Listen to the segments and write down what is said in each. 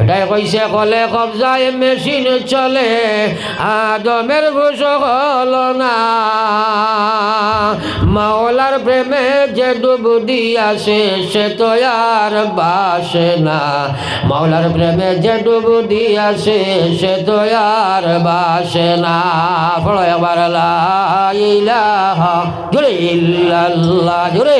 এটাই কইছে, কলে কবজায় মেশিন চলে, আদমের ভুষ হল না। মাওলার প্রেমে যে ডুব দিয়াছে, সে তো আর বাসে না। মাওলার প্রেমে যে ডুব দিয়াছে, সে তো আর বাসে না। ফলো এবার জুড়ে ইল্লাল্লাহ জুড়ে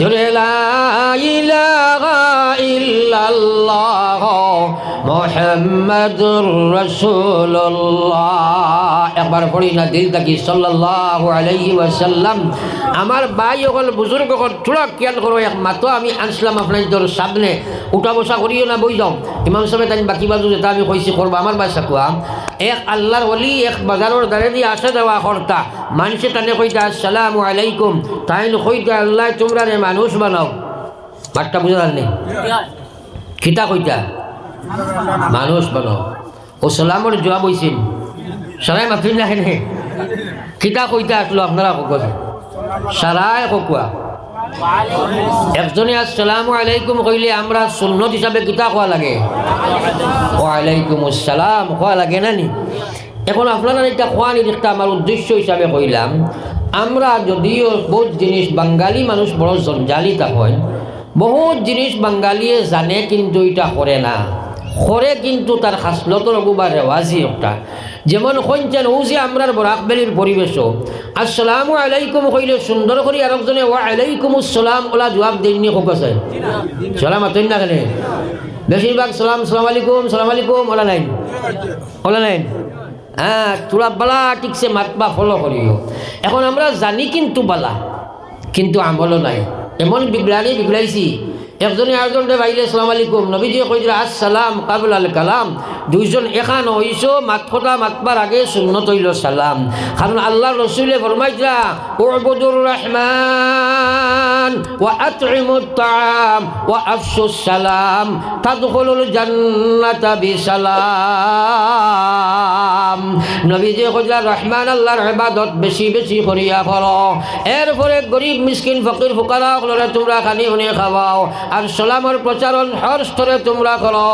জুড়ে লা ইলাহা ইল্লাল্লাহ। মোহাম্মদুর রসুল্লাহ একবার পড়ি না দিল থাকি। সাল্লাল্লাহু আলাইহি ওয়াসাল্লাম। আমার ভাই অকল বুজুর্গ অকল থোড়া খেয়াল করো এক মাতো আমি আনছিলাম আপনার সামনে। উঠা বসা করিও না বই যাও। ইমাম সাহেব তাই বাকি বাজু যেটা আমি কইছি করব। আমার বাসা কোয়া এক আল্লাহর অলি এক বাজারের দ্বারে দিয়ে আসা দেওয়া কর্তা। মানুষে টানে কইতা আসসালামু আলাইকুম। তাই কইতা আল্লাহ তোমরা মানুষ বানাও। বাট্টা বুঝে জাননি খিতা কইতা? মানুষ বানাও ও সালামর জবাব হইছিল সারাই মাথুই না? কেনে খিতা কইতা আসলো আপনারা কখন সারাই কোয়া একজনে আসসালামু আলাইকুম কইলে, আমরা সুন্নত হিসাবে কিতা কোয়া লাগে? ওয়ালাইকুম আসসালাম কোয়া লাগে না নি? এখন আপনারা এটা কোয়া নির্দিষ্ট আমার উদ্দেশ্য হিসাবে কইলাম, আমরা যদিও বহুত জিনিস বাঙালি মানুষ বড় জঞ্জালিতা হয়, বহুত জিনিস বাঙালিয়ে জানে কিন্তু এটা করে না। করে কিন্তু তার খাসলতর অগুবা রেওয়াজি একটা। যেমন কইছেন ও যে আমরার বরাকবেলির পরিবেশও। আসসালামু আলাইকুম কইলে সুন্দর করি আরেকজনে, ওয়া আলাইকুম আসসালাম, ওলা জবাব দেননি হোক আছে সালাম আতেন না কেনে? বেশিরভাগ সালাম সালাম আলাইকুম সালাম আলাইকুম, ওলা নাই ওলা নাই হ্যাঁ তোরা বালা ঠিকছে মাতবা ফলো করিও। এখন আমরা জানি কিন্তু বালা, কিন্তু আমলও নাই। এমন বিগড়ানি বিগড়াইছি একজনে আরেকজনকে বাইরে সালাম আলাইকুম। নবীজি কইছিল আসসালাম কাবুল আল কালাম। দুইজন এখান হইছ মাত ফটা মাতবার আগে সুন্নত হইল সালাম। কারণ আল্লাহ রসুলে ফরমাইছিলা উবুদুর রহমান ওয়া আতইমুত তাআম ওয়া আফশুস সালাম। তাদখুলুল জান্নাতা বিসালাম। নবীজি কইলা, রহমান আল্লাহর ইবাদত বেশি বেশি করিয়া করো এরপরে গরিব, মিসকিন, ফকির ফুকারা সকলরে তোমরা খানি শুনি খাওয়াও আর সালামের প্রচারণ হর স্তরে তোমরা করো।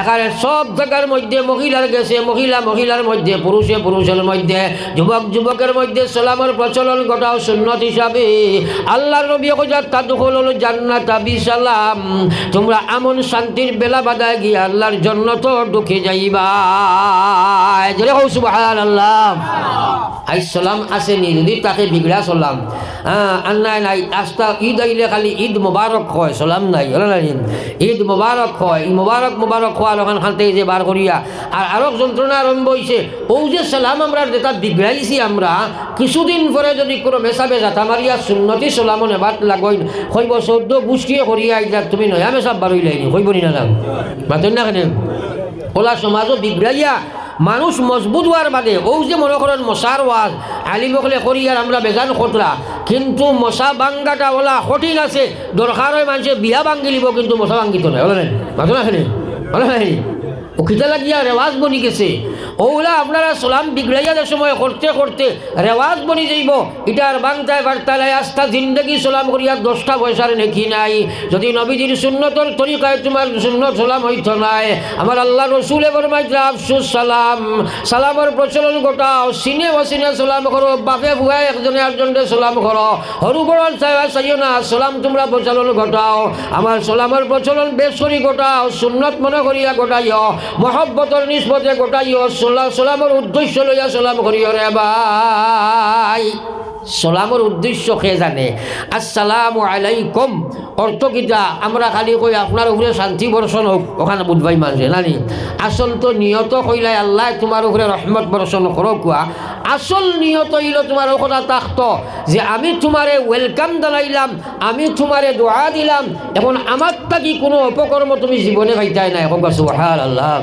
এখানে সব জায়গার মধ্যে মহিলার গেছে, মহিলা মহিলার মধ্যে, পুরুষে পুরুষের মধ্যে, যুবক যুবকের মধ্যে সালামের প্রচলন ঘটাও সুন্নত হিসাবে। আল্লাহর নবী কইলা তাদখুল জান্নাত বিসালাম। তোমরা এমন শান্তির বেলা বাদায় গিয়ে আল্লাহর জন্য তো ঢুকে যাইবা। জোরে হৌ সুবহানাল্লাহ। আই সালাম আসেনি, যদি তাকে বিগড়া হ্যাঁ আর নাই নাই আস্তা ঈদ আইলে খালি ঈদ মোবারক হয়, সালাম নাই, হলো না ঈদ মোবারক হয়, ই মোবারক মোবারক হওয়ার ওখান খান যে বার করিয়া। আর আরও যন্ত্রণা আরম্ভ হয়েছে ও যে সালাম আমরা যেটা বিগড়াইছি আমরা, কিছুদিন পরে যদি কোনো মেসাবে যাতা মারিয়া সুন্নতি সালাম নেবাত লাগই হইব চৌদ্দ গোষ্ঠীয়ে করিয়া আইলা তুমি নয়া মেসাব বারইলাইনি হইব নি না মাতেন না কেন? ওলা সমাজও বিগড়াইয়া মানুষ মজবুত হওয়ার বাদে ও যে মনে করেন মশার ওয়াজ আলিমকলে করি আর আমরা বেজান খতরা কিন্তু মশা বাঙ্গাটা ওলা কঠিন আছে দরকার হয় মানুষের বিয়া ভাঙ্গি লিব, কিন্তু মশা ভাঙ্গিত নাই, হলো নাই? মাথো না? খেলে হলো নাই? ও খিতা লাগিয়া রেওয়াজ বনি গেছে। ওগুলা আপনারা সালাম বিগড়াইয়াদের সময় করতে করতে রেওয়াজ বনি যাইব, ইটার বাংতায় বার্তালায় আস্থা জিন্দগি সালাম করিয়া দশটা পয়সার নেকি নাই। যদি নবীজির সুন্নতর তরিকায় তোমার সুন্নত সালাম হইত নাই, আমার আল্লাহ রসুলে বরমাইতরা আফসুস সালাম। সালামের প্রচলন ঘটাও, সিনে অসিনে সালাম করো, বাপে ভুয়াই একজনে একজনকে সালাম করো। সরু বড় চাইও না, সালাম তোমরা প্রচলন ঘটাও। আমার সালামের প্রচলন বেশ করি ঘটাও, সুন্নত মনে করিয়া ঘটাইও, মহব্বতর নিষ্পতে ঘটাইও সোলা সোলামর উদ্দেশ্য লইয়া সোলাম করিও রে ভাই। সোলামর উদ্দেশ্য কে জানে? আসসালামু আলাইকুম। অর্থ কিতা আমরা খালি কই আপনার উপরে শান্তি বর্ষণ হোক। ওখানে বুধবাই মানছে নানি আসল তো নিয়ত কইলাই আল্লাহ তোমার উপরে রহমত বর্ষণ করো কোয়া। আসল নিয়ত হইল তোমার কথা তাক্ত, যে আমি তোমারে ওয়েলকাম জানাইলাম, আমি তোমারে দোয়া দিলাম। এখন আমার থাকি কোনো অপকর্ম তুমি জীবনে খাইতাই না এখন সুহাল আল্লাহ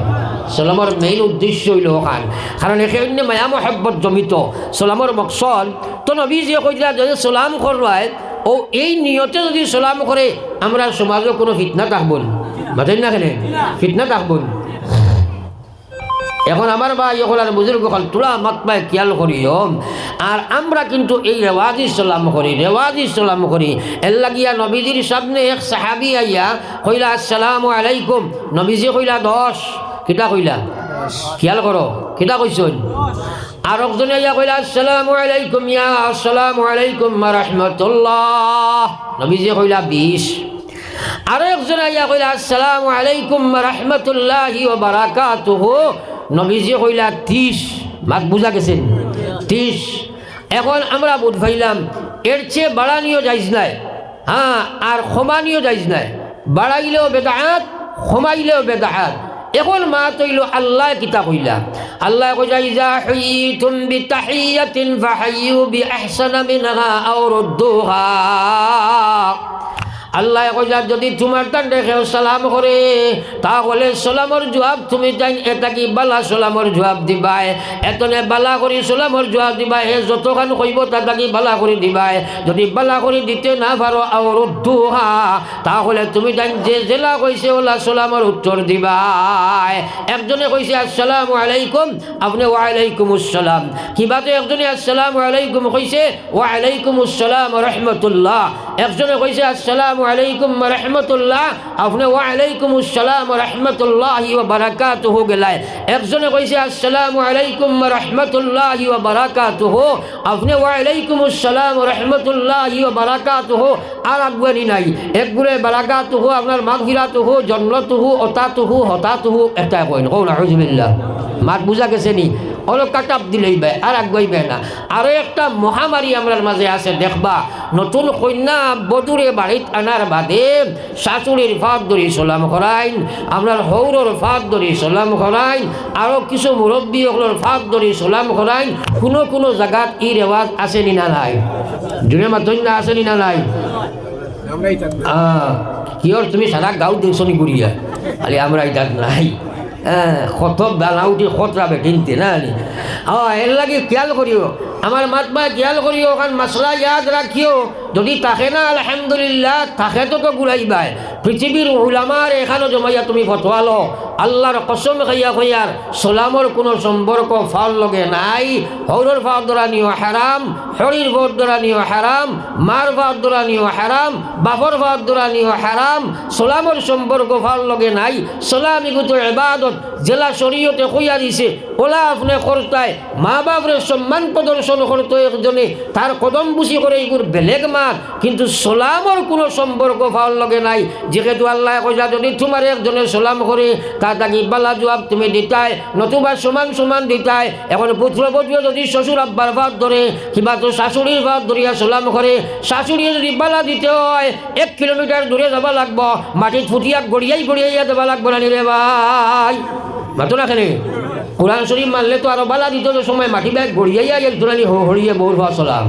সালামর মেইন উদ্দেশ্য হইল ওখান কারণ এখানে মায়া মহব্বত জমিত। সালামর মকসদ, তো নবী যে কইলা যদি সালাম করবায় ও এই নিয়তে যদি সালাম করে আমরা সমাজে কোনো ফিতনা থাকব না মাতেন না কেন? ফিতনা থাকব এখন আমার এখন আর বুজুর্গ হল তোরা মাতমায় খেয়াল করিও আর আমরা কিন্তু এই রেওয়াজ ইসলাম করি রেওয়াজ ইসলাম করি এর লাগিয়া নবীজির সামনে এক সাহাবি আইয়া, কইলা, আসসালামু আলাইকুম। নবীজি কইলা, দশ। কিতা কইলা? খেয়াল করো কিতা কইছন আর একজনে আইয়া কইলা, আসসালামু আলাইকুম, ইয়া আসসালামু আলাইকুম ওয়া রাহমাতুল্লাহ নবীজি কইলা, বিশ। আরও একজন আইয়া কইলা, আসসালামু আলাইকুম রহমতুল্লাহি ও বারাকাতুহু নবীজি কইলা ত্রিশ মাক বুঝা গেছেন ত্রিশ এখন আমরা বুধ ভাইলাম এর চেয়ে বাড়ানিও যাইজ নাই। হ্যাঁ আর ক্ষমানিও যাইজ নাই। বাড়াইলেও বেদাহাত ক্ষমাইলেও বেদাহাত এখন মা তৈল আল্লাহ কিতা কইলা আল্লাহ কইলা ইজা হুইতুম বিতাহিয়াতিন ফাহাইয়ু বিআহসানা মিনহা আও রুদ্দুহা। আল্লাহ কইলা যদি তোমার তান দেখেও সালাম করে, তাহলে সালামর জবাব তুমি তাই এটা কি বালা সালামর জবাব দিবাই এতনে বালা করি সালামর জবাব দিবাই হে যতখান কইব তাতা কি বালা করে দিবাই যদি বালা করে দিতে না পারো আর দুহা তাহলে তুমি তাই যে জেলা কইছে ওলা সালামর উত্তর দিবাই একজনে কইছে, আসসালামু আলাইকুম। আপনি ওয়ালাইকুম আসসালাম কিবাতে একজনে, আসসালামু আলাইকুম, কইছে ওয়ালাইকুম আসসালাম রহমতুল্লাহ। একজনে কইছে, আসসালামু আলাইকুম রহমতুল্লাহ। আপনি ওয়ালাইকুম আসসালাম রহমতুল্লাহ ও বারাকাতুহু গেলায়। একজনে কইছে, আসসালামু আলাইকুম রহমতুল্লাহ ও বারাকাতুহু। আপনি ওয়ালাইকুম আসসালাম রহমতুল্লাহ ও বারাকাতুহু। আর আগুয়ানি নাই। একগুড়ে বারাকাতুহু, আপনার মাগফিরাতুহু, জন্নতুহু অতাতুহু হতাতুহু এটা কইন। না হজবিল্লা মাত বুঝা গেছে নি? অলপ কাটাপ দিলেই বে আর আগুয়াইবে না। আরও একটা মহামারী আমরার মাঝে আছে দেখবা। নতুন কন্যা বধুরে বাড়িত আনার বাদে শাশুড়ির ফাঁক ধরি সালাম করাইন আপনার হৌরর ফাঁক ধরি সালাম করাইন আরও কিছু মুরব্বী সকলের ফাঁক ধরি সালাম করাইন কোনো কোনো জায়গাত ই রেওয়াজ আসেনি না নাই? জুড়ে মাতন না আসেনি না নাই? কিয়র তুমি সারা গাঁও দেখছনি ঘুরিয়া খালি আমরা এটা নাই। কত বানাউটি খতরা বেঠিনতে না হ্যাঁ এর লাগে খেয়াল করিও। আমার মাতমা খেয়াল করিও, কারণ মশলা ইয়াদ রাখিও যদি থাকে না, আলহামদুলিল্লাহ, থাকে তো তো ঘুরাইবাই পৃথিবীর উলামার এখানে জমাইয়া তুমি ফতোয়ালো আল্লাহর কসম খাইয়া খাইয়ার সোলামর কোনো সম্পর্ক ফাল লগে নাই। হৌরর ফাঁক দরানিও হারাম, হরির ভোট দরানিও হারাম, মার ভাত দরানিও হারাম, বাপর ভাত দরানিও হারাম। সোলামর সম্পর্ক ফাল লগে নাই। সোলামি গুতো এবাদত জেলা শরীয়তে কইয়া দিছে। ওলা আপনি কর্তায় মা বাপরে সম্মান প্রদর্শন করতো একজনে। তার কদম বুঝি করে এইগুর বেলেগ মাত কিন্তু সোলামর কোনো সম্পর্ক ফাল লগে নাই। যেহেতু আল্লাহ কইলা যদি তোমার একজনে সোলাম করে, তা তাকে বালা জবাব তুমি দিতাই, নতুবা সমান সমান দিতাই। এখন পুত্রবধূ যদি শ্বশুর আব্বার ভাত ধরে, কিংবা তো শাশুড়ির ভাত ধরিয়া সোলাম করে শাশুড়ি যদি বালা দিতে হয়, এক কিলোমিটার দূরে যাব লাগব, মাটিত ফুটিয়া গড়িয়াই গড়িয়াইয়া দেবা লাগবো না রে ভাই? মাতো না খেলে কোরআন শরীফ মারলে তো আরও বালা দিত সময় মাটি ব্যাগ গড়িয়াইয়া এক দুরানি হরিয়ে বউর ভাত চলাম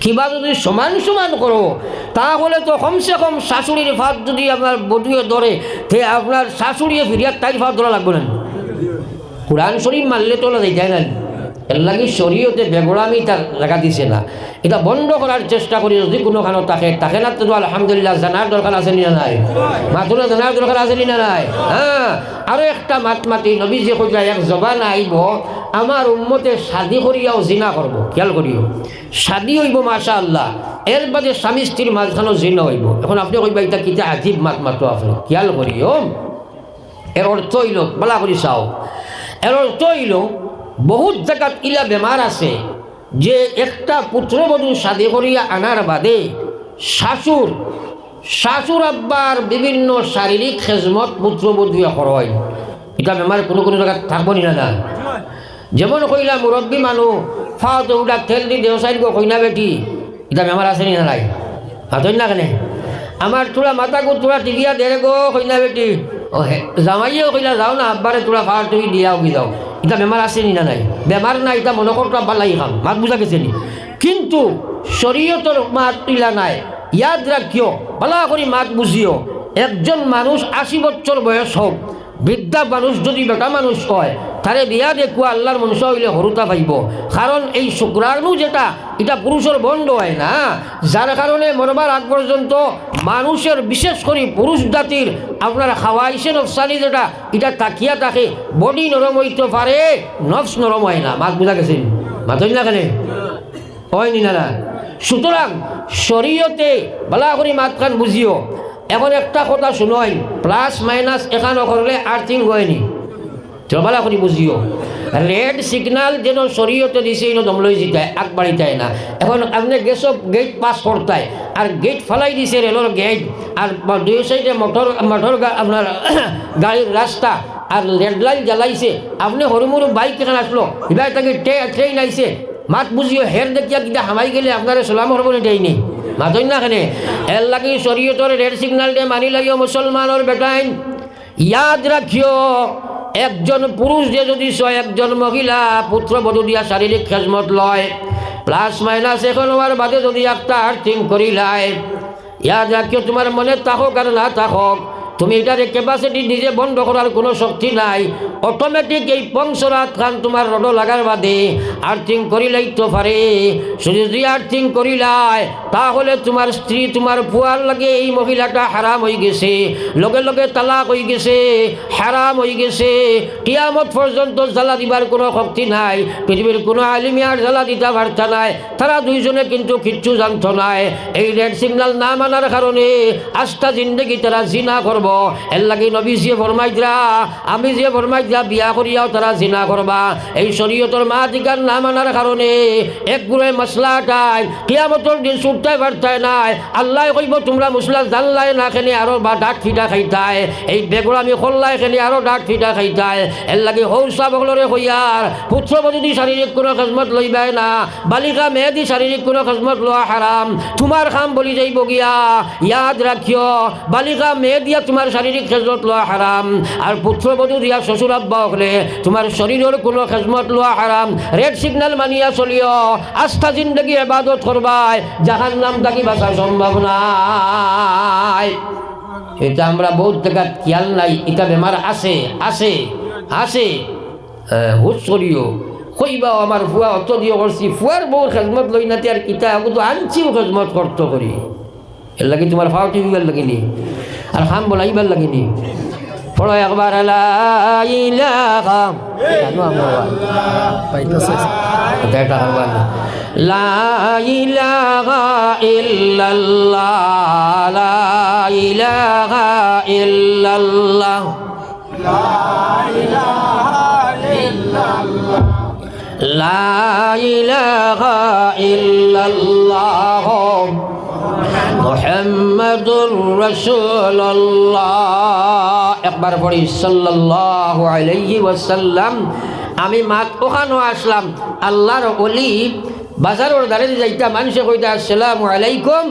কিবা যদি সমান সমান করো তাহলে তো কমসে কম শাশুড়ির ভাত যদি আপনার বটুয়ে ধরে তে আপনার শাশুড়িয়ে ফিরিয়া তাই ফাঁদ ধরা লাগবে না কোরআন শরীফ মারলে তো না যায় না? এর শরীয়তে বেগড়ামি তার লাগা দিছে না। এটা বন্ধ করার চেষ্টা করি যদি কোনো কোনোখানো তাকে। তাকে না তো আলহামদুলিল্লাহ জানার দরকার আছে না নাই? মাতুলে জানার দরকার আছে না নাই? হ্যাঁ আরও একটা মাত মাতি নবী যে কইলা, এক জবান আইব, আমার উম্মতে শাদি করিয়াও জিনা করব। খেয়াল করিও। শাদি হইব মাশা আল্লাহ এর বাদে স্বামী স্ত্রীর মাঝখানেও জিনা হইব। এখন আপনি কইবা, এটা কিতা আজীব মাত মাতো আপনি খেয়াল করিও। এর অর্থ হইল, বলা করি চাও। এর অর্থ হইল বহুত জায়গাত ইলা বেমার আছে, যে একটা পুত্রবধূ শাদি করিয়া আনার বাদে শাশুর শাশুর আব্বার বিভিন্ন শারীরিক খেজমত পুত্রবধূয়ে হয় এটা বেমার কোনো কোনো জায়গায় থাকব নি না যেমন কইলা মুরব্বী মানুষ ফাওতে উঠা তেল দি দেওসাইড গো কইনা বেটি এটা বেমার আছে নি নাই হাতই না কেনে? আমার তোরা মাথা গো তোরা টিভিয়া দেরে গো কইনা বেটি। ও হে জামাইও কইলা, যাও না আব্বারে তোরা ফাওয়ার তুমি দিয়াও কি যাও। এটা বেমার আছে নি না নাই? বেমার নাই এটা মনে করতো আব্বার খাম মাত বুঝা গেছে নি? কিন্তু শরীয়তর মাত তুলা নাই। ইয়াদ রাখিও ভালো করে মাত বুঝিও একজন মানুষ আশি বছর বয়স হোক বৃদ্ধা মানুষ যদি বেটা মানুষ হয়, তারে বিয়া দেখুয়া আল্লাহর মনুষ্য হইলে হরুতা পাইব। কারণ এই শুক্রাণু যেটা, এটা পুরুষের বন্ধ হয় না। যার কারণে মরবার আগ পর্যন্ত মানুষের, বিশেষ করে পুরুষ জাতির, আপনার খাওয়াইছে নফসানি যেটা, এটা তাকিয়া থাকে। বডি নরম হইতে পারে, নফস নরম হয় না। মাছ বোঝা গেছেন? মাতই না কেন হয়নি না না। সুতরাং শরীয়তে, বালা করে মাত খান বুঝিও। এখন একটা কথা শুনই প্লাস মাইনাস এখানে করলে আর্থিং হয়নি। চবালা করে বুঝিও। রেড সিগনাল যেন শরীয়তে দিছে ইনো দমলই জিতায় আগবাড়িতায় না। এখন আপনি গেছ গেট পাস করতায়, আর গেট ফেলাই দিছে রেলর গেট আর দুই সাইডে মোটর মোটর আপনার গাড়ির রাস্তা, আর রেড লাইট জ্বালাইছে। আপনি হরুমুরু বাইক এখানে আসলো, এবার তাকে ট্রেন আইছে। মাত বুঝিও, হের দেখিয়া কিটা হামাই গেলে আপনার সালাম হরব এটাই নেই মাতই না এর লাগি শরীয়তর রেড সিগনাল দিয়ে মানি লাগিও মুসলমানের বেটাইন। ইয়াদ রাখিও একজন পুরুষ যে যদি একজন মহিলা পুত্রবধূ দিয়া শারীরিক খেজমত লয় প্লাস মাইনাস এখন হওয়ার বাদে যদি একটা আর্থিং করিলায় ইয়াদ রাখিও তোমার মনে থাকক আর না থাকক তুমি এটার ক্যাপাসিটি নিজে বন্ধ করার কোনো শক্তি নাই। অটোমেটিক এই পংসরাত খান তোমার রড লাগার বাদে আর্থিং করিলেই তো পারে। যদি আর্থিং করিলাই তাহলে তোমার স্ত্রী, তোমার ফুয়ার লাগে এই মহিলাটা হারাম হয়ে গেছে। লগে লগে তালাক হয়ে গেছে, হারাম হয়ে গেছে। কিয়ামত পর্যন্ত জ্বালা দিবার কোনো শক্তি নাই। পৃথিবীর কোনো আলিমিয়ার জ্বালা দিতে পারতা নাই। তারা দুইজনে কিন্তু কিচ্ছু জানত নাই। এই রেড সিগন্যাল না মানার কারণে আস্থা জিন্দগি তারা জিনা করব। এর লাগে নবী যে ফরমাই দিরা আমি যে ফরমাই দিরা বিয়া করিয়াও তারা জিনা করবা। এই শরীয়তর মা দিকার না মানার কারণে এক গুড়ে মশলাটাই কিয়ামতর দিন ছুটতে পারতায় নাই। আল্লাহ কইব, তোমরা মশলা জানলাই না খেলে আরও বা ডাক ফিটা খাইতায়। এই বেগুড়ামি খোল্লাই খেলে আরও ডাক ফিটা খাইতায়। হৌসা বগলরে হইয়ার পুত্রবধূ শারীরিক কোনো না। বালিকা মেয়েদি শারীরিক কোনো খেজমত লোৱা হারাম। তোমার খাম বলি যাইব গিয়া। ইয়াদ রাখিও, বালিকা মেয়ে দিয়া তোমার শারীরিক খেজমত লোৱা হারাম আর পুত্রবধূ দিয়া শ্বশুর আব্বা হলে তোমার শরীরের কোনো খেজমত লোৱা হারাম রেড সিগন্যাল মানিয়া চলিও আস্থা জিন্দগি এবাদত করবাই জাহান নাম তাকি বাঁচা সম্ভব নাই এটা আমরা বহুত জায়গা খেয়াল নাই এটা বেমার আছে আছে আছে। হুশ করিও কইবাও আমার ফুয়া অত দিয়ে করছি ফুয়ার বউ খেজমত লই নাতি আর কিতা আনছিও খেজমত করত করি এর লাগি তোমার ফাও টিভিবার লাগিনি আর খাম বলাইবার লাগিনি পড়ো একবার, লা ইলাহা জানো আমরা এটা একটা হারবার না। লা ইলাহা ইল্লাল্লাহ, লা ইলাহা ইল্লাল্লাহ। লা ইলাহা ইল্লাল্লাহ। মুহাম্মাদুর রাসূলুল্লাহ। একবার পড়ি, সাল্লাল্লাহু আলাইহি ওয়াসাল্লাম। আমি মাত ওখানো আসলাম। আল্লাহর অলি বাজারের দ্বারে যাইতা মানুষে কইতা, আসসালামু আলাইকুম।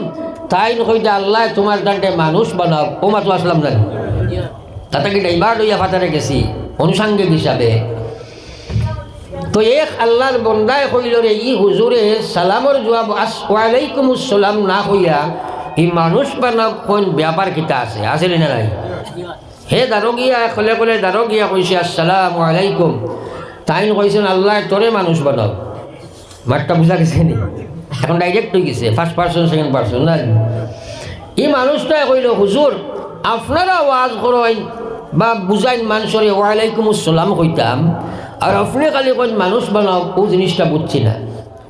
তাই কইতা, আল্লাহ তোমার দান্টে মানুষ বানাও। ও মাতো আসলাম না তাতে কি ড্রাইভার লইয়া ফাতারে গেছি, অনুষাঙ্গিক হিসাবে। তো এক আল্লাহর বন্দায় কইল রে, ই হুজুরে, সালামর জবাব আস ওয়ালাইকুম আসসালাম না কইয়া ই মানুষ বানাও কোন ব্যাপার কিতা আছে? আছে না নাই? হে দারোগিয়া কলে কলে দারোগিয়া কইছে আসসালামু আলাইকুম। তাই কইছেন আল্লাহ তোরে মানুষ বানাও মাঠটা বুঝা গেছে নি? এখন ডাইরেক্ট হয়ে গেছে ফার্স্ট পার্সন সেকেন্ড পার্সন না এই মানুষটা কইল হুজুর আপনারা ওয়াজ করেন বা বুঝাইন মানুষরে ওয়ালাইকুম আসসালাম কইতাম, আর আপনি খালি কইন মানুষ বানাও ও জিনিসটা বুঝছি না।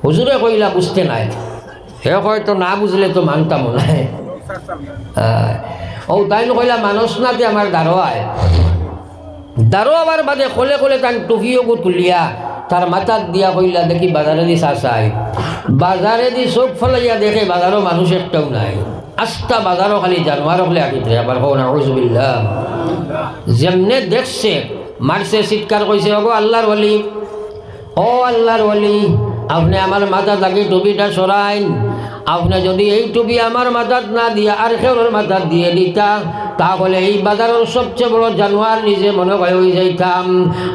হুজুরে কইলা, বুঝতে নাই। হে হয়তো না বুঝলে তো মানতাম নাই। ও তাই কইলা মানুষ না যে আমার দারোয়ায় দারোয়াবার বাদে কলে কলে তান টুপিও গুট খুলিয়া তার মাথাত দিয়া কইলা, দেখি বাজারে দি চাই। বাজারে দি চোখ ফলাইয়া দেখে বাজারও মানুষ একটাও নাই। আস্তা বাজারও খালি জানোয়ার হলে আটিতে আবার হো না যেমনে দেখছে মারছে চিৎকার কইছে ওগো আল্লাহর বলি ও আল্লাহর বলি আপনি আমার মাথা থাকি টুপিটা সরাইন। আপনি যদি এই টুপি আমার মাথাত না দিয়ে আর কেউ মাথাত দিয়ে দিতা তাহলে এই বাজারের সবচেয়ে বড় জানোয়ার নিজে মনে হয় হয়ে যাইতাম।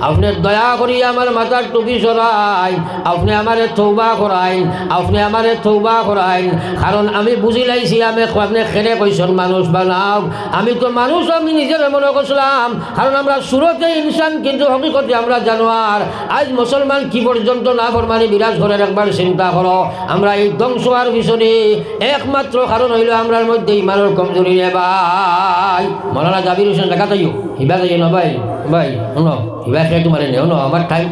আপনি দয়া করি আমার মাথার টুপি সরাই, আপনি আমারে থৌবা করাইন আপনি আমারে থৌবা করাইন কারণ আমি বুঝি লাইছি আমি আপনি খেলে কইসন মানুষ বানাও আমি তো মানুষ, আমি নিজের মনে করছিলাম। কারণ আমরা সুরতে ইনসান, কিন্তু হকিকতে আমরা জানোয়ার। আজ মুসলমান কি পর্যন্ত না ফরমানি বিরাজ করার একবার চিন্তা করো। আমরা এই ধ্বংস হওয়ার পিছনে একমাত্র কারণ হইল আমরার মধ্যে ইমানের কমজোরি রে ভাই মৌলানা জাবির হোসেন দেখা তাইও হিবা তাই না ভাই ভাই শুনো হিবা খেয়ে তোমার নে শুনো আমার টাইম